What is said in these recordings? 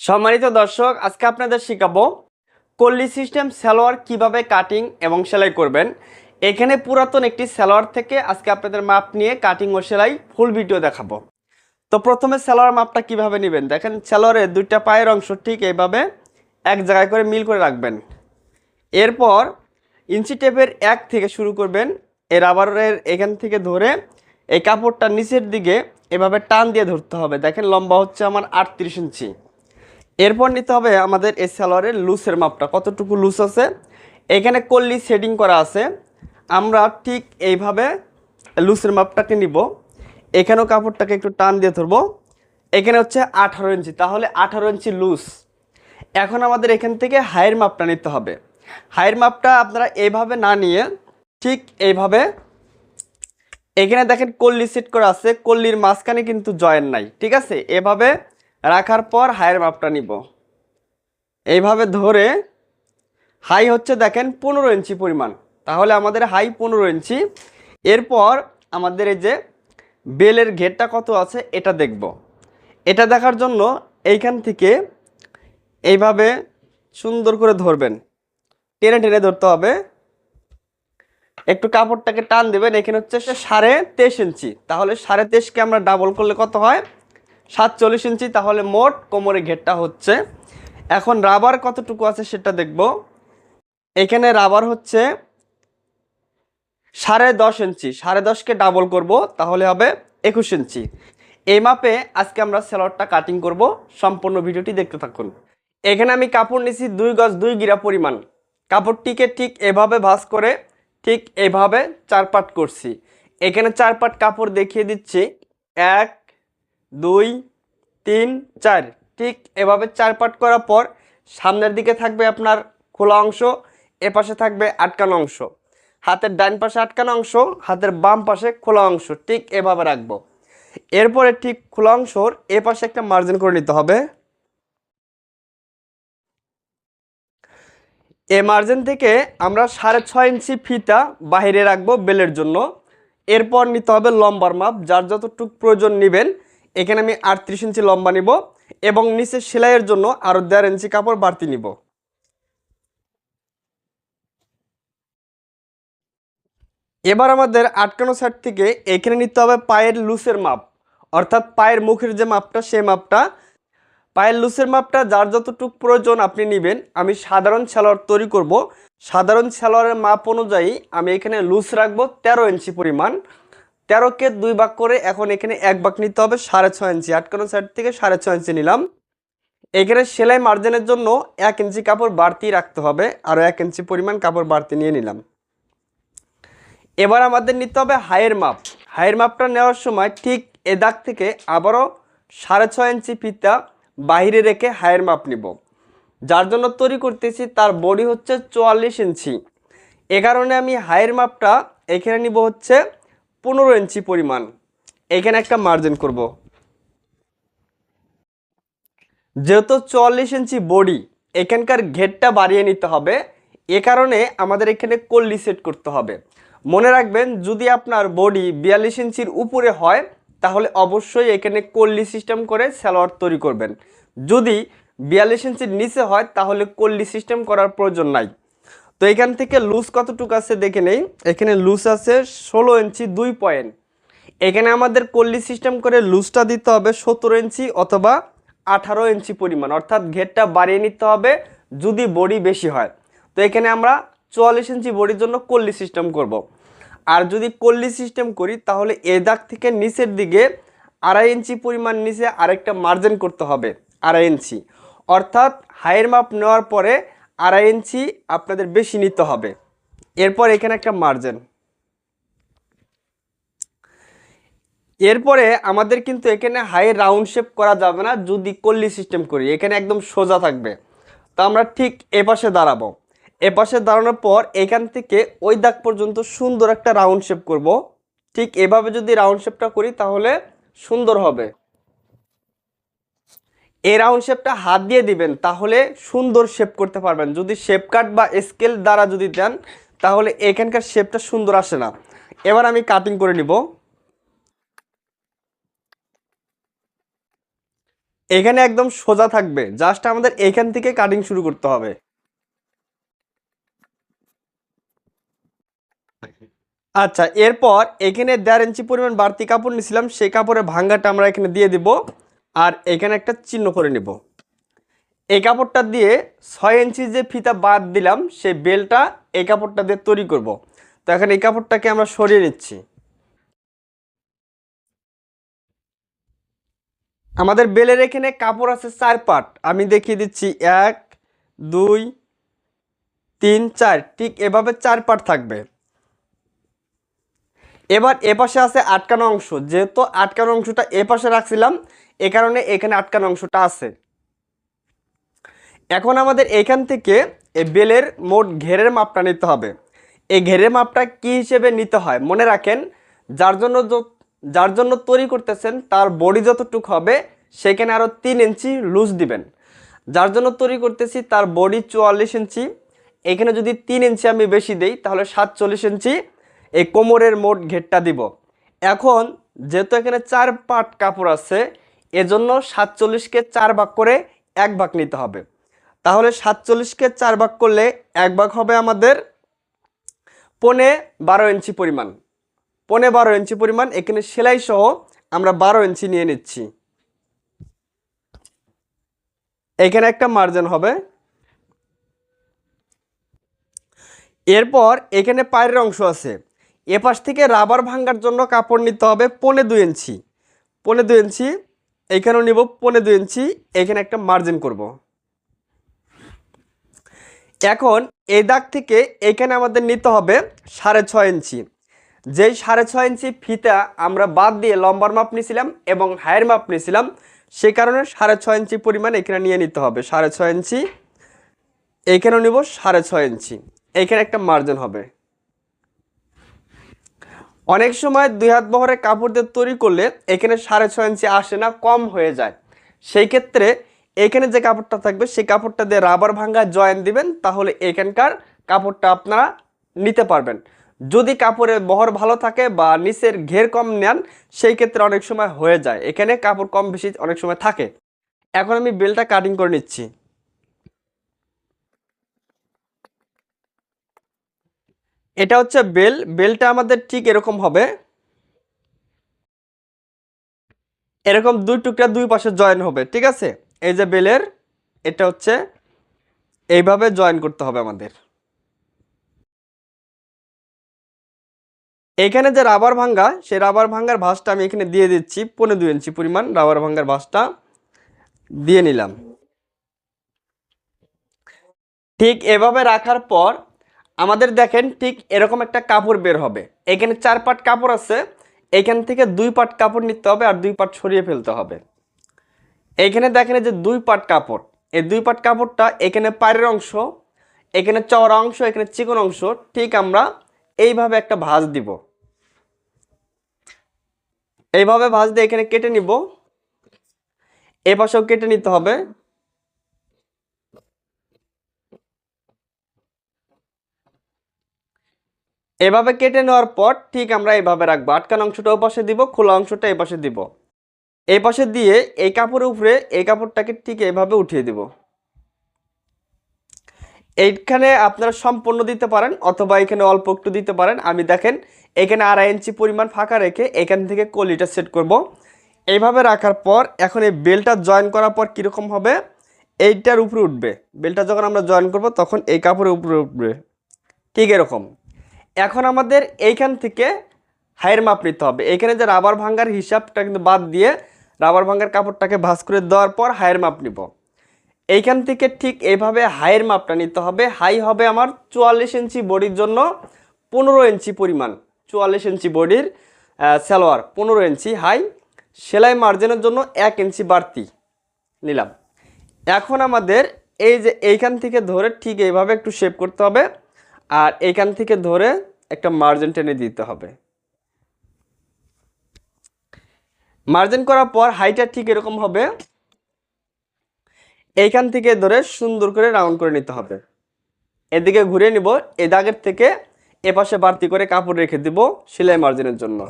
সম্মানিত দর্শক, আজকে আপনাদের শেখাবো কল্লি সিস্টেম সালোয়ার কীভাবে কাটিং এবং সেলাই করবেন। এখানে পুরাতন একটি সালোয়ার থেকে আজকে আপনাদের মাপ নিয়ে কাটিং ও সেলাই ফুল ভিডিও দেখাবো। তো প্রথমে সালোয়ার মাপটা কীভাবে নেবেন? দেখেন, সালোয়ারের দুইটা পায়ের অংশ ঠিক এইভাবে এক জায়গায় করে মিল করে রাখবেন। এরপর ইঞ্চি টেপের এক থেকে শুরু করবেন। এই রাবারের এখান থেকে ধরে এই কাপড়টা নিচের দিকে এভাবে টান দিয়ে ধরতে হবে। দেখেন, লম্বা হচ্ছে আমার আটত্রিশ ইঞ্চি। এরপর নিতে হবে আমাদের এই সালোয়ারের লুসের মাপটা। কতটুকু লুস আছে? এখানে কল্লি সেটিং করা আছে। আমরা ঠিক এইভাবে লুসের মাপটাকে নিব। এখানেও কাপড়টাকে একটু টান দিয়ে ধরবো। এখানে হচ্ছে আঠারো ইঞ্চি। তাহলে আঠারো ইঞ্চি লুজ এখন আমাদের এখান থেকে হাইয়ের মাপটা নিতে হবে। হাইয়ের মাপটা আপনারা এইভাবে না নিয়ে ঠিক এইভাবে এখানে দেখেন কল্লি সেট করা আছে। কল্লির মাঝখানে কিন্তু জয়েন নাই। ঠিক আছে? এভাবে রাখার পর হাইয়ের মাপটা নিব। এইভাবে ধরে হাই হচ্ছে দেখেন পনেরো ইঞ্চি পরিমাণ। তাহলে আমাদের হাই পনেরো ইঞ্চি। এরপর আমাদের এই যে বেলের ঘেরটা কত আছে এটা দেখব। এটা দেখার জন্য এইখান থেকে এইভাবে সুন্দর করে ধরবেন। টেনে টেনে ধরতে হবে। একটু কাপড়টাকে টান দেবেন। এখানে হচ্ছে সাড়ে তেইশ ইঞ্চি। তাহলে সাড়ে তেইশকে আমরা ডাবল করলে কত হয়? সাতচল্লিশ ইঞ্চি, তাহলে মোট কোমরে ঘেরটা হচ্ছে। এখন রাবার কতটুকু আছে সেটা দেখব। এখানে রাবার হচ্ছে সাড়ে দশ ইঞ্চি, সাড়ে দশকে ডাবল করব, তাহলে হবে একুশ ইঞ্চি। এই মাপে আজকে আমরা সেলরটা কাটিং করব, সম্পূর্ণ ভিডিওটি দেখতে থাকুন। এখানে আমি কাপড় নিছি দুই গজ দুই গিরা পরিমাণ। কাপড়টিকে ঠিক এভাবে ভাঁজ করে ঠিক এভাবে চার পাট করছি। এখানে চার পাট কাপড় দেখিয়ে দিচ্ছি। এক দুই, তিন, চার। ঠিক এভাবে চার পাট করার পর সামনের দিকে থাকবে আপনার খোলা অংশ, এ পাশে থাকবে আটকানো অংশ। হাতের ডান পাশে আটকানো অংশ, হাতের বাম পাশে খোলা অংশ। ঠিক এভাবে রাখব। এরপরে ঠিক খোলা অংশর এ পাশে একটা মার্জিন করে নিতে হবে। এ মার্জিন থেকে আমরা সাড়ে ছয় ইঞ্চি ফিতা বাইরে রাখব বেলের জন্য। এরপর নিতে হবে লম্বার মাপ। যার যতটুক প্রয়োজন নেবেন এখানে আমি আটত্রিশ ইঞ্চি লম্বা নিব এবং নিচে সেলাইয়ের জন্য আরও দেড় ইঞ্চি কাপড় বাড়তি নিব। এবার আমাদের আটকানো সাইড থেকে এখানে নিতে হবে পায়ের লুসের মাপ, অর্থাৎ পায়ের মুখের যে মাপটা, সে মাপটা। পায়ের লুসের মাপটা যার যতটুকু প্রয়োজন আপনি নেবেন, আমি সাধারণ সালোয়ার তৈরি করব। সাধারণ সালোয়ারের মাপ অনুযায়ী আমি এখানে লুজ রাখব তেরো ইঞ্চি পরিমাণ তেরোকে দুই ভাগ করে এখন এখানে এক ভাগ নিতে হবে সাড়ে ছয় ইঞ্চি। আটকানো সাইড থেকে সাড়ে ছয় ইঞ্চি নিলাম। এখানে সেলাই মার্জিনের জন্য এক ইঞ্চি কাপড় বাড়তি রাখতে হবে। আরও এক ইঞ্চি পরিমাণ কাপড় বাড়তি নিয়ে নিলাম। এবার আমাদের নিতে হবে হাইয়ের মাপ। হাইয়ের মাপটা নেওয়ার সময় ঠিক এ দাগ থেকে আবারও সাড়ে ছয় ইঞ্চি ফিতা বাইরে রেখে হাইয়ের মাপ নিব। যার জন্য তৈরি করতেছি তার বডি হচ্ছে চুয়াল্লিশ ইঞ্চি। এ কারণে আমি হাইয়ের মাপটা এখানে নিব হচ্ছে পনেরো ইঞ্চি পরিমাণ। এখানে একটা মার্জিন করব। যেহেতু চুয়াল্লিশ ইঞ্চি বডি এখানকার ঘেরটা বাড়িয়ে নিতে হবে। এ কারণে আমাদের এখানে কল্লি সেট করতে হবে। মনে রাখবেন, যদি আপনার বডি বিয়াল্লিশ ইঞ্চির উপরে হয়, তাহলে অবশ্যই এখানে কল্লি সিস্টেম করে সালোয়ার তৈরি করবেন। যদি বিয়াল্লিশ ইঞ্চির নিচে হয়, তাহলে কল্লি সিস্টেম করার প্রয়োজন নাই। তো এখান থেকে লুজ কতটুকু আছে দেখে নেই। এখানে লুজ আছে ষোলো ইঞ্চি, দুই পয়েন্ট এখানে আমাদের কল্লি সিস্টেম করে লুজটা দিতে হবে সতেরো ইঞ্চি অথবা আঠারো ইঞ্চি পরিমাণ। অর্থাৎ ঘেরটা বাড়িয়ে নিতে হবে যদি বডি বেশি হয়। তো এখানে আমরা চুয়াল্লিশ ইঞ্চি বডির জন্য কল্লি সিস্টেম করব। আর যদি কল্লি সিস্টেম করি, তাহলে এ দাগ থেকে নিচের দিকে আড়াই ইঞ্চি পরিমাণ নিচে আরেকটা মার্জিন করতে হবে, আড়াই ইঞ্চি। অর্থাৎ হাইয়ের মাপ নেওয়ার পরে আড়াই ইঞ্চি আপনাদের বেশি নিতে হবে। এরপর এখানে একটা মার্জিন এরপরে আমাদের কিন্তু এখানে হাই রাউন্ড শেপ করা যাবে না, যদি কল্লি সিস্টেম করি। এখানে একদম সোজা থাকবে। তো আমরা ঠিক এপাশে দাঁড়াবো। এপাশে দাঁড়ানোর পর এখান থেকে ওই দাগ পর্যন্ত সুন্দর একটা রাউন্ড শেপ করব। ঠিক এভাবে যদি রাউন্ড শেপটা করি তাহলে সুন্দর হবে। এই রাউন্ড শেপটা হাত দিয়ে দিবেন, তাহলে সুন্দর শেপ করতে পারবেন। যদি শেপ কাট বা স্কেল দ্বারা যদি দেন, তাহলে এখানকার শেপটা সুন্দর আসে না। এবার আমি কাটিং করে নিব। এখানে একদম সোজা থাকবে জাস্ট আমাদের এখান থেকে কাটিং শুরু করতে হবে। আচ্ছা এরপর এখানে দেড় ইঞ্চি পরিমাণ বাড়তি কাপড় নিয়েছিলাম, সেই কাপড়ের ভাঙ্গাটা আমরা এখানে দিয়ে দিব। আর এখানে একটা চিহ্ন করে নিব। এই কাপড়টা দিয়ে ছয় ইঞ্চি যে ফিতা বাদ দিলাম, সেই বেলটা এই কাপড়টা দিয়ে তৈরি করব। তো এখন এই কাপড়টাকে আমরা সরিয়ে নিচ্ছি। আমাদের বেলের এখানে কাপড় আছে চার পাট। আমি দেখিয়ে দিচ্ছি, এক, দুই, তিন, চার, ঠিক এভাবে চার পাট থাকবে। এবার এপাশে আছে আটকানো অংশ। যেহেতু আটকানো অংশটা এপাশে রাখছিলাম এ কারণে এখানে আটকানো অংশটা আছে। এখন আমাদের এখান থেকে এই বেলের মোট ঘেরের মাপটা নিতে হবে। এই ঘেরের মাপটা কি হিসেবে নিতে হয়? মনে রাখেন, যার জন্য যার জন্য তৈরি করতেছেন, তার বডি যতটুকু হবে, সেখানে আরও তিন ইঞ্চি লুজ দিবেন। যার জন্য তৈরি করতেছি, তার বডি চুয়াল্লিশ ইঞ্চি। এখানে যদি তিন ইঞ্চি আমি বেশি দেই, তাহলে সাতচল্লিশ ইঞ্চি এই কোমরের মোট ঘেরটা দিব। এখন যেহেতু এখানে চার পাট কাপড় আছে এজন্য সাতচল্লিশকে চার ভাগ করে এক ভাগ নিতে হবে। তাহলে সাতচল্লিশকে চার ভাগ করলে এক ভাগ হবে আমাদের পনে বারো ইঞ্চি পরিমাণ। পনে বারো ইঞ্চি পরিমাণ, এখানে সেলাই সহ আমরা বারো ইঞ্চি নিয়ে নিচ্ছি। এখানে একটা মার্জিন হবে। এরপর এখানে পায়ের অংশ আছে। এপাশ থেকে রাবার ভাঙার জন্য কাপড় নিতে হবে পনে দুই ইঞ্চি। পনে দুই ইঞ্চি এখানেও নিব পনে দুই ইঞ্চি এখানে একটা মার্জিন করব। এখন এই দাগ থেকে এখানে আমাদের নিতে হবে সাড়ে ছয় ইঞ্চি। যেই সাড়ে ছয় ইঞ্চি ফিতা আমরা বাদ দিয়ে লম্বার মাপ নিয়েছিলাম এবং হায়ের মাপ নিয়েছিলাম সে কারণে সাড়ে ছয় ইঞ্চি পরিমাণ এখানে নিয়ে নিতে হবে। সাড়ে ছয় ইঞ্চি এখানেও নিব সাড়ে ছয় ইঞ্চি এখানে একটা মার্জিন হবে। অনেক সময় দুই হাত বহরে কাপড় দিয়ে তৈরি করলে এখানে সাড়ে ছয় ইঞ্চি আসে না, কম হয়ে যায়। সেই ক্ষেত্রে এখানে যে কাপড়টা থাকবে, সেই কাপড়টা দিয়ে রাবার ভাঙ্গা জয়েন দিবেন, তাহলে এখানকার কাপড়টা আপনারা নিতে পারবেন। যদি কাপড়ের বহর ভালো থাকে বা নিচের ঘের কম নেন, সেই ক্ষেত্রে অনেক সময় হয়ে যায়। এখানে কাপড় কম বেশি অনেক সময় থাকে। এখন আমি বেলটা কাটিং করে নিচ্ছি। এটা হচ্ছে বেল, বেলটা আমাদের ঠিক এরকম হবে। এরকম দুই টুকরা দুই পাশে জয়েন হবে, ঠিক আছে? এই যে বেলের, এটা হচ্ছে এইভাবে জয়েন করতে হবে আমাদের। এখানে যে রাবার ভাঙ্গা, সেই রাবার ভাঙ্গার ভাঁজটা আমি এখানে দিয়ে দিচ্ছি পনেরো দুই ইঞ্চি পরিমাণ রাবার ভাঙ্গার ভাঁজটা দিয়ে নিলাম। ঠিক এভাবে রাখার পর আমাদের দেখেন ঠিক এরকম একটা কাপড় বের হবে। এখানে চার পাট কাপড় আছে, এখান থেকে দুই পাট কাপড় নিতে হবে আর দুই পাট সরিয়ে ফেলতে হবে। এখানে দেখেন যে দুই পাট কাপড়, এই দুই পাট কাপড়টা এখানে পায়ের অংশ, এখানে চওড়া অংশ, এখানে চিকন অংশ, ঠিক আমরা এইভাবে একটা ভাঁজ দিব। এইভাবে ভাঁজ দিয়ে এখানে কেটে নিব। এ পাশেও কেটে নিতে হবে। এভাবে কেটে নেওয়ার পর ঠিক আমরা এভাবে রাখব। আটকানো অংশটা ও পাশে দিব, খোলা অংশটা এই পাশে দিব। এই পাশে দিয়ে এই কাপড়ের উপরে এই কাপড়টাকে ঠিক এভাবে উঠিয়ে দিব। এইখানে আপনারা সম্পূর্ণ দিতে পারেন অথবা এখানে অল্প একটু দিতে পারেন। আমি দেখেন, এখানে আড়াই ইঞ্চি পরিমাণ ফাঁকা রেখে এখান থেকে কলিটা সেট করব। এইভাবে রাখার পর এখন এই বেলটা জয়েন করার পর কীরকম হবে? এইটার উপরে উঠবে। বেলটা যখন আমরা জয়েন করব তখন এই কাপড়ের উপরে উঠবে। ঠিক এরকম। এখন আমাদের এইখান থেকে হাইয়ের মাপ নিতে হবে। এখানে যে রাবার ভাঙ্গার হিসাবটা কিন্তু বাদ দিয়ে রাবার ভাঙ্গার কাপড়টাকে ভাঁজ করে দেওয়ার পর হাইয়ের মাপ নিব। এইখান থেকে ঠিক এইভাবে হাইয়ের মাপটা নিতে হবে। হাই হবে আমার চুয়াল্লিশ ইঞ্চি বডির জন্য পনেরো ইঞ্চি পরিমাণ, চুয়াল্লিশ ইঞ্চি বডির সালোয়ার পনেরো ইঞ্চি, হাই সেলাই মার্জিনের জন্য এক ইঞ্চি বাড়তি নিলাম। এখন আমাদের এই যে এইখান থেকে ধরে ঠিক এইভাবে একটু শেপ করতে হবে। আর এইখান থেকে ধরে একটা মার্জিন টেনে দিতে হবে। মার্জিন করার পর হাইটা ঠিক এরকম হবে। এইখান থেকে ধরে সুন্দর করে রাউন্ড করে নিতে হবে। এদিকে ঘুরে নিব, এ দাগের থেকে এপাশে বাড়তি করে কাপড় রেখে দিব সেলাই মার্জিনের জন্য।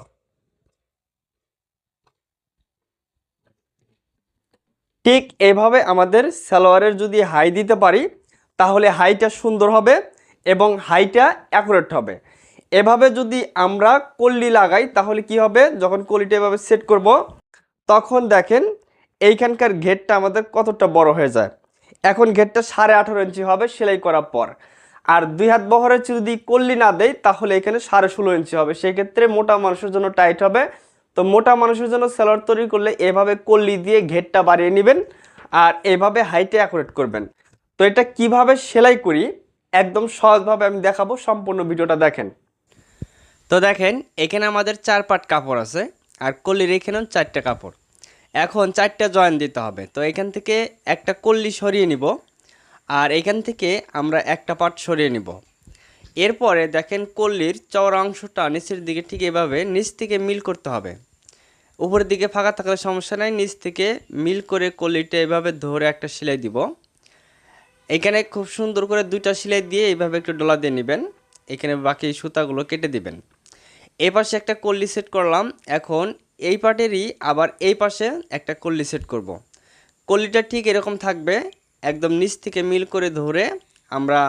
ঠিক এভাবে আমাদের সালোয়ারের যদি হাই দিতে পারি, তাহলে হাইটা সুন্দর হবে। এবং হাইটা অ্যাকুরেট হবে। এভাবে যদি আমরা কল্লি লাগাই, তাহলে কি হবে? যখন কলিটা এভাবে সেট করব, তখন দেখেন এইখানকার ঘেরটা আমাদের কতটা বড় হয়ে যায়। এখন ঘেরটা সাড়ে আঠারো ইঞ্চি হবে সেলাই করার পর। আর দুই হাত বহরের চেয়ে যদি কল্লি না দেয় তাহলে এখানে সাড়ে ষোলো ইঞ্চি হবে। সেক্ষেত্রে মোটা মানুষের জন্য টাইট হবে। তো মোটা মানুষের জন্য স্যালোয়ার তৈরি করলে এভাবে কল্লি দিয়ে ঘেরটা বাড়িয়ে নেবেন আর এভাবে হাইটে অ্যাকুরেট করবেন। তো এটা কীভাবে সেলাই করি? একদম সহজভাবে আমি দেখাবো, সম্পূর্ণ ভিডিওটা দেখেন। তো দেখেন, এখানে আমাদের চার পাট কাপড় আছে, আর কল্লির এখানেও চারটা কাপড়। এখন চারটা জয়েন দিতে হবে, তো এখান থেকে একটা কল্লি সরিয়ে নিব, আর এখান থেকে আমরা একটা পাট সরিয়ে নিব। এরপরে দেখেন, কল্লির চওড়া অংশটা নিচের দিকে ঠিক এভাবে নিচ থেকে মিল করতে হবে। উপরের দিকে ফাঁকা থাকলে সমস্যা নাই, নিচ থেকে মিল করে কল্লিটা এভাবে ধরে একটা সেলাই দিব। এখানে খুব সুন্দর করে দুইটা সেলাই দিয়ে এইভাবে একটু ডলা দিয়ে নেবেন। এখানে বাকি সুতাগুলো কেটে দিবেন। এই পাশে একটা কল্লি সেট করলাম। এখন এই পাটেরই আবার এই পাশে একটা কল্লি সেট করব। কল্লিটা ঠিক এরকম থাকবে, একদম নিচ থেকে মিল করে ধরে আমরা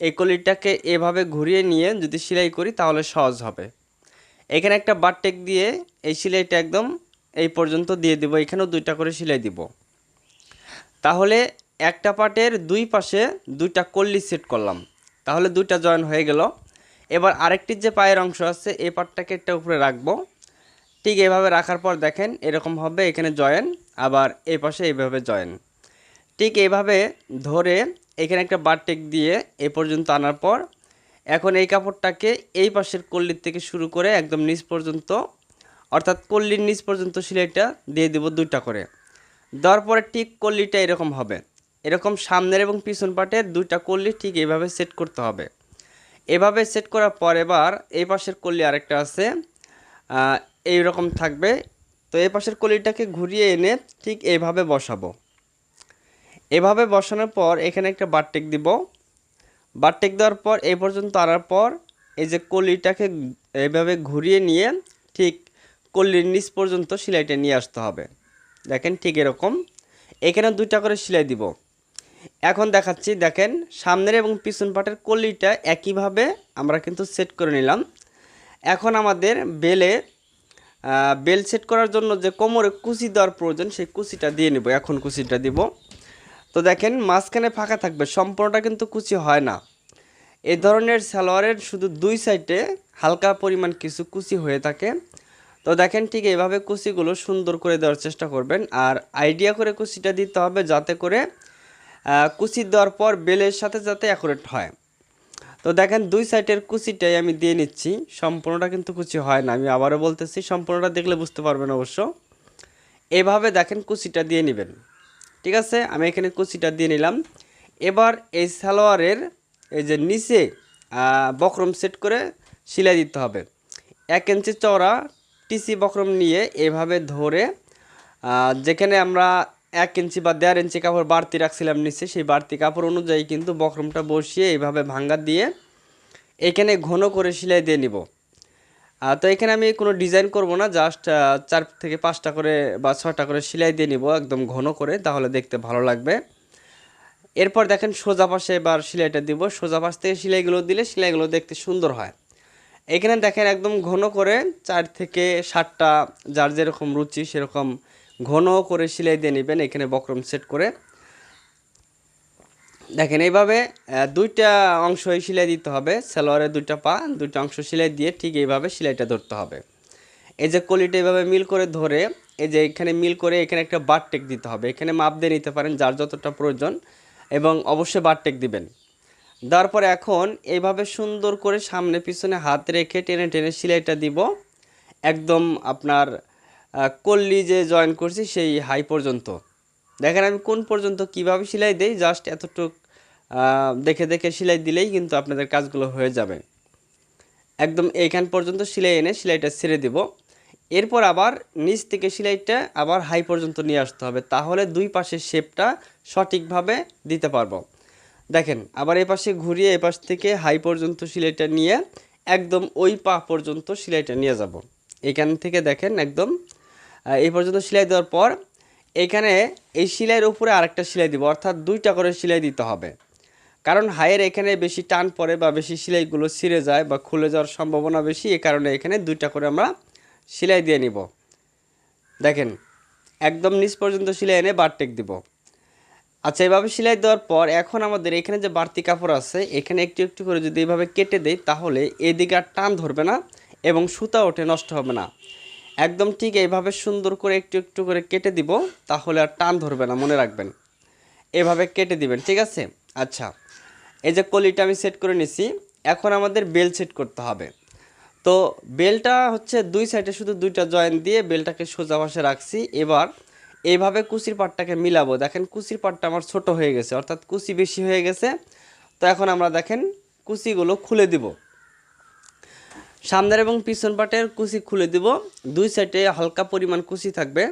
এই কল্লিটাকে এভাবে ঘুরিয়ে নিয়ে যদি সেলাই করি তাহলে সহজ হবে। এখানে একটা বারটেক দিয়ে এই সেলাইটা একদম এই পর্যন্ত দিয়ে দিব। এখানেও দুইটা করে সেলাই দিব। তাহলে একটা পার্টের দুই পাশে দুইটা কল্লি সেট করলাম। তাহলে দুইটা জয়েন হয়ে গেল। এবার আরেকটির যে পায়ের অংশ আছে, এই পার্টটাকে একটা উপরে রাখব। ঠিক এভাবে রাখার পর দেখেন, এরকম হবে এখানে জয়েন, আবার এই পাশে এইভাবে জয়েন। ঠিক এইভাবে ধরে এখানে একটা বারটেক দিয়ে এ পর্যন্ত আনার পর, এখন এই কাপড়টাকে এই পাশের কল্লির থেকে শুরু করে একদম নিচ পর্যন্ত, অর্থাৎ কল্লির নিচ পর্যন্ত সিলাইটা দিয়ে দেব দুইটা করে। দেওয়ার পরে ঠিক কল্লিটা এরকম হবে। এরকম সামনের এবং পিছন পাটের দুইটা কল্লি ঠিক এভাবে সেট করতে হবে। এভাবে সেট করার পর এবার এই পাশের কল্লি আরেকটা আছে। এই রকম থাকবে। তো এই পাশের কলিটাকে ঘুরিয়ে এনে ঠিক এইভাবে বসাবো। এভাবে বসানোর পর এখানে একটা বারটেক দিব। বারটেক দেওয়ার পর এই পর্যন্ত আনার পর এই যে কলিটাকে এভাবে ঘুরিয়ে নিয়ে ঠিক কল্লির নিচ পর্যন্ত সেলাইটা নিয়ে আসতে হবে। দেখেন ঠিক এরকম। এখানে দুইটা করে সেলাই দিব। এখন দেখাচ্ছি, দেখেন, সামনের এবং পিছন পাটের কলিটা একইভাবে আমরা কিন্তু সেট করে নিলাম। এখন আমাদের বেলে বেল সেট করার জন্য যে কোমরে কুচি দেওয়ার প্রয়োজন, সেই কুচিটা দিয়ে নেব। এখন কুচিটা দিব। তো দেখেন, মাঝখানে ফাঁকা থাকবে, সম্পূর্ণটা কিন্তু কুচি হয় না। এ ধরনের সালোয়ারের শুধু দুই সাইডে হালকা পরিমাণ কিছু কুচি হয়ে থাকে। তো দেখেন, ঠিক এইভাবে কুচিগুলো সুন্দর করে দেওয়ার চেষ্টা করবেন। আর আইডিয়া করে কুচিটা দিতে হবে যাতে করে কুচি দেওয়ার পর বেলের সাথে যাতে অ্যাকুরেট হয়। তো দেখেন, দুই সাইডের কুচিটাই আমি দিয়ে নিচ্ছি। সম্পূর্ণটা কিন্তু কুচি হয় না। আমি আবারও বলতেছি, সম্পূর্ণটা দেখলে বুঝতে পারবেন অবশ্য। এভাবে দেখেন, কুচিটা দিয়ে নেবেন। ঠিক আছে? আমি এখানে কুচিটা দিয়ে নিলাম। এবার এই সালোয়ারের, এই যে নিচে বক্রম সেট করে সেলাই দিতে হবে। এক ইঞ্চি চওড়া টিসি বক্রম নিয়ে এভাবে ধরে যেখানে আমরা এক ইঞ্চি বা দেড় ইঞ্চি কাপড় বাড়তি রাখছিলাম নিচে, সেই বাড়তি কাপড় অনুযায়ী কিন্তু বক্রমটা বসিয়ে এইভাবে ভাঙ্গা দিয়ে এখানে ঘন করে সেলাই দিয়ে নিব। তো এখানে আমি কোনো ডিজাইন করব না, জাস্ট চার থেকে পাঁচটা করে বা ছটা করে সেলাই দিয়ে নিব একদম ঘন করে, তাহলে দেখতে ভালো লাগবে। এরপর দেখেন সোজা পাশে এবার সেলাইটা দিব। সোজা পাশ থেকে সেলাইগুলো দিলে সেলাইগুলো দেখতে সুন্দর হয়। এখানে দেখেন একদম ঘন করে চার থেকে সাতটা, যার যেরকম রুচি সেরকম ঘন করে সেলাই দিয়ে নেবেন, এখানে বক্রম সেট করে। দেখেন, এইভাবে দুইটা অংশ সেলাই দিতে হবে, সালোয়ারের দুইটা পা, দুইটা অংশ সেলাই দিয়ে ঠিক এইভাবে সেলাইটা ধরতে হবে। এই যে কলিটা এইভাবে মিল করে ধরে, এই যে এখানে মিল করে এখানে একটা বারটেক দিতে হবে। এখানে মাপ দিয়ে নিতে পারেন যার যতটা প্রয়োজন এবং অবশ্যই বারটেক দিবেন। দেওয়ার পরে এখন এইভাবে সুন্দর করে সামনে পিছনে হাত রেখে টেনে টেনে সেলাইটা দিব। একদম আপনার কল্লি যে জয়েন করছি সেই হাই পর্যন্ত। দেখেন আমি কোন পর্যন্ত কীভাবে সেলাই দেই জাস্ট এতটুক দেখে দেখে সেলাই দিলেই কিন্তু আপনাদের কাজগুলো হয়ে যাবে। একদম এইখান পর্যন্ত সেলাই এনে সেলাইটা ছেড়ে দিব। এরপর আবার নিচ থেকে সেলাইটা আবার হাই পর্যন্ত নিয়ে আসতে হবে, তাহলে দুই পাশের শেপটা সঠিকভাবে দিতে পারব। দেখেন, আবার এই পাশে ঘুরিয়ে এই পাশ থেকে হাই পর্যন্ত সেলাইটা নিয়ে একদম ওই পা পর্যন্ত সেলাইটা নিয়ে যাব। এখান থেকে দেখেন একদম এই পর্যন্ত সেলাই দেওয়ার পর এখানে এই সেলাইয়ের উপরে আরেকটা সেলাই দিব, অর্থাৎ দুইটা করে সেলাই দিতে হবে। কারণ হায়ের এখানে বেশি টান পড়ে বা বেশি সেলাইগুলো ছিঁড়ে যায় বা খুলে যাওয়ার সম্ভাবনা বেশি এই কারণে এখানে দুইটা করে আমরা সেলাই দিয়ে নিব। দেখেন, একদম নিচ পর্যন্ত সেলাই এনে বারটেক দিব। আচ্ছা এভাবে সেলাই দেওয়ার পর এখন আমাদের এখানে যে বাড়তি কাপড় আছে, এখানে একটু একটু করে যদি এইভাবে কেটে দেই, তাহলে এদিকে আর টান ধরবে না এবং সুতা ওঠে, নষ্ট হবে না। একদম ঠিক এইভাবে সুন্দর করে একটু একটু করে কেটে দিব, তাহলে আর টান ধরবে না, মনে রাখবেন। এভাবে কেটে দিবেন, ঠিক আছে? আচ্ছা এই যে কলিটা আমি সেট করে নিছি, এখন আমাদের বেল সেট করতে হবে। তো বেলটা হচ্ছে দুই সাইডে শুধু দুইটা জয়েন্ট দিয়ে বেলটাকে সোজা পাশে রাখছি। এবার এইভাবে কুচির পাটটাকে মিলাবো। দেখেন, কুচির পাটটা আমার ছোট হয়ে গেছে, অর্থাৎ কুচি বেশি হয়ে গেছে। তো এখন আমরা দেখেন কুচিগুলো খুলে দিব। সামনের এবং পিছন পাটের কুচি খুলে দিব। দুই সাইডে হালকা পরিমাণ কুচি থাকবে।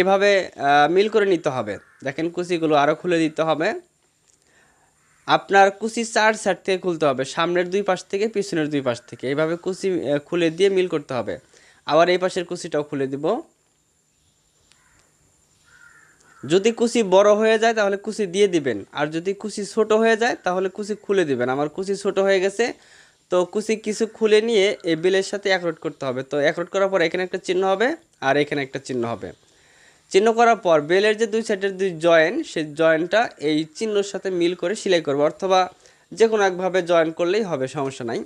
এভাবে মিল করে নিতে হবে। দেখেন, কুচিগুলো আরও খুলে দিতে হবে। আপনার কুচি চার সাইড থেকে খুলতে হবে। সামনের দুই পাশ থেকে, পিছনের দুই পাশ থেকে। এইভাবে কুচি খুলে দিয়ে মিল করতে হবে। আবার এই পাশের কুচিটাও খুলে দিব। যদি কুচি বড় হয়ে যায়, তাহলে কুচি দিয়ে দিবেন। আর যদি কুচি ছোট হয়ে যায়, তাহলে কুচি খুলে দিবেন। আমার কুচি ছোট হয়ে গেছে। তো কুচি কিছু খুলে নিয়ে এই বিলের সাথে একরোট করতে হবে। তো একরোট করার পর এখানে একটা চিহ্ন হবে আর এখানে একটা চিহ্ন হবে। চিহ্ন করার পর বেলের যে দুই সাইডের দুই জয়েন, সেই জয়েনটা এই চিহ্নর সাথে মিল করে সেলাই করব অথবা যে কোনো একভাবে জয়েন করলেই হবে, সমস্যা নাই।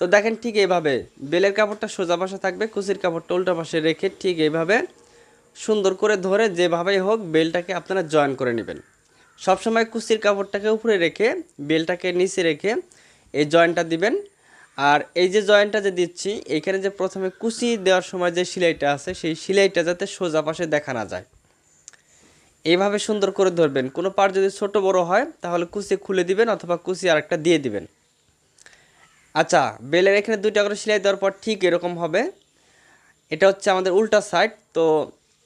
তো দেখেন ঠিক এইভাবে বেলের কাপড়টা সোজা পাশে থাকবে, কুচির কাপড়টা উল্টা পাশে রেখে ঠিক এইভাবে সুন্দর করে ধরে যেভাবেই হোক বেলটাকে আপনারা জয়েন করে নেবেন। সবসময় কুচির কাপড়টাকে উপরে রেখে বেলটাকে নিচে রেখে এই জয়েনটা দিবেন। আর এই যে জয়েনটা যে দিচ্ছি, এখানে যে প্রথমে কুচি দেওয়ার সময় যে সেলাইটা আছে, সেই সেলাইটা যাতে সোজা পাশে দেখা না যায়। এইভাবে সুন্দর করে ধরবেন। কোনো পার যদি ছোট বড় হয়, তাহলে কুচি খুলে দিবেন অথবা কুচি আরেকটা দিয়ে দিবেন। আচ্ছা বেলের এখানে দুইটা করে সেলাই দেওয়ার পর ঠিক এরকম হবে। এটা হচ্ছে আমাদের উল্টা সাইড, তো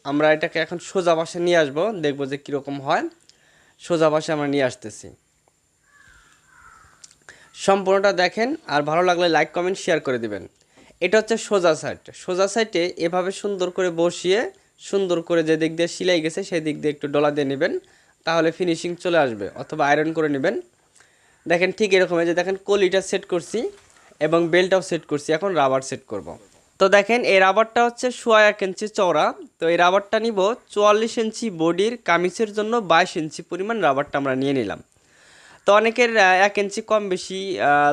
আমরা এটাকে এখন সোজা পাশে নিয়ে আসব, দেখব যে কীরকম হয়। সোজা পাশে আমরা নিয়ে আসতেছি। সম্পূর্ণটা দেখেন আর ভালো লাগলে লাইক কমেন্ট শেয়ার করে দিবেন। এটা হচ্ছে সোজা সাইড সোজা সাইডে এভাবে সুন্দর করে বসিয়ে, সুন্দর করে যে দিক দিয়ে সিলাই গেছে, সেই দিক দিয়ে একটু ডলা দিয়ে নেবেন। তাহলে ফিনিশিং চলে আসবে, অথবা আয়রন করে নেবেন। দেখেন ঠিক এরকম যে দেখেন কলিটা সেট করছি এবং বেলটাও সেট করছি। এখন রাবার সেট করব। তো দেখেন এই রাবারটা হচ্ছে সোয়া এক ইঞ্চি চওড়া। তো এই রাবারটা নিব চুয়াল্লিশ ইঞ্চি বডির কামিজের জন্য বাইশ ইঞ্চি পরিমাণ রাবারটা আমরা নিয়ে নিলাম। তো অনেকের এক ইঞ্চি কম বেশি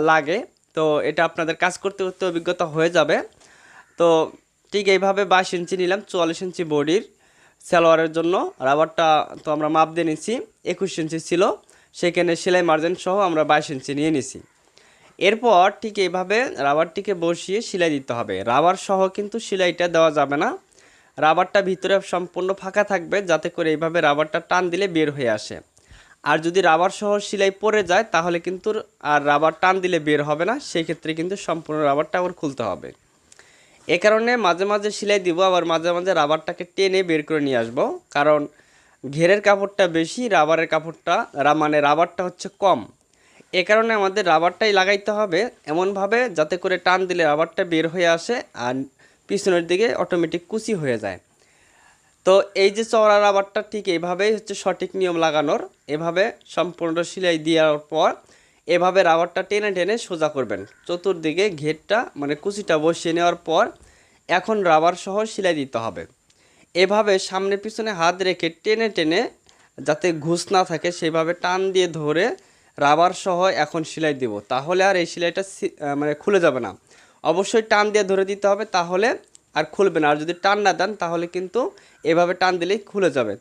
লাগে। তো এটা আপনাদের কাজ করতে করতে অভিজ্ঞতা হয়ে যাবে। তো ঠিক এইভাবে বাইশ ইঞ্চি নিলাম, চুয়াল্লিশ ইঞ্চি বডির সালোয়ারের জন্য। রাবারটা তো আমরা মাপ দিয়ে নিছি একুশ ইঞ্চি ছিল। সেখানে সেলাই মার্জিন সহ আমরা বাইশ ইঞ্চি নিয়ে নিছি। এরপর ঠিক এইভাবে রাবারটিকে বসিয়ে সেলাই দিতে হবে। রাবার সহ কিন্তু সেলাইটা দেওয়া যাবে না। রাবারটা ভিতরে সম্পূর্ণ ফাঁকা থাকবে, যাতে করে এইভাবে রাবারটা টান দিলে বের হয়ে আসে। আর যদি রাবার সহ সেলাই পরে যায়, তাহলে কিন্তু আর রাবার টান দিলে বের হবে না। সেই ক্ষেত্রে কিন্তু সম্পূর্ণ রাবারটা আবার খুলতে হবে। এ কারণে মাঝে মাঝে সেলাই দিব, আবার মাঝে মাঝে রাবারটাকে টেনে বের করে নিয়ে আসব। কারণ ঘেরের কাপড়টা বেশি রাবারের কাপড়টা মানে রাবারটা হচ্ছে কম। এ কারণে আমাদের রাবারটাই লাগাইতে হবে এমনভাবে, যাতে করে টান দিলে রাবারটা বের হয়ে আসে আর পিছনের দিকে অটোমেটিক কুচি হয়ে যায়। তো এই যে চওড়া রাবারটা ঠিক এইভাবেই হচ্ছে সঠিক নিয়ম লাগানোর, এভাবে সম্পূর্ণ সেলাই দেওয়ার পর এভাবে রাবারটা টেনে টেনে সোজা করবেন। চতুর্দিকে ঘেরটা মানে কুচিটা বসিয়ে নেওয়ার পর এখন রাবার সহ সেলাই দিতে হবে। এভাবে সামনে পিছনে হাত রেখে টেনে টেনে যাতে ঘুষ না থাকে, সেভাবে টান দিয়ে ধরে রাবার সহ এখন সেলাই দিব। তাহলে আর এই সেলাইটা মানে খুলে যাবে না। অবশ্যই টান দিয়ে ধরে দিতে হবে, তাহলে আর খুলবে না। আর যদি টান না দেন, তাহলে কিন্তু এভাবে টান দিলেই খুলে যাবে।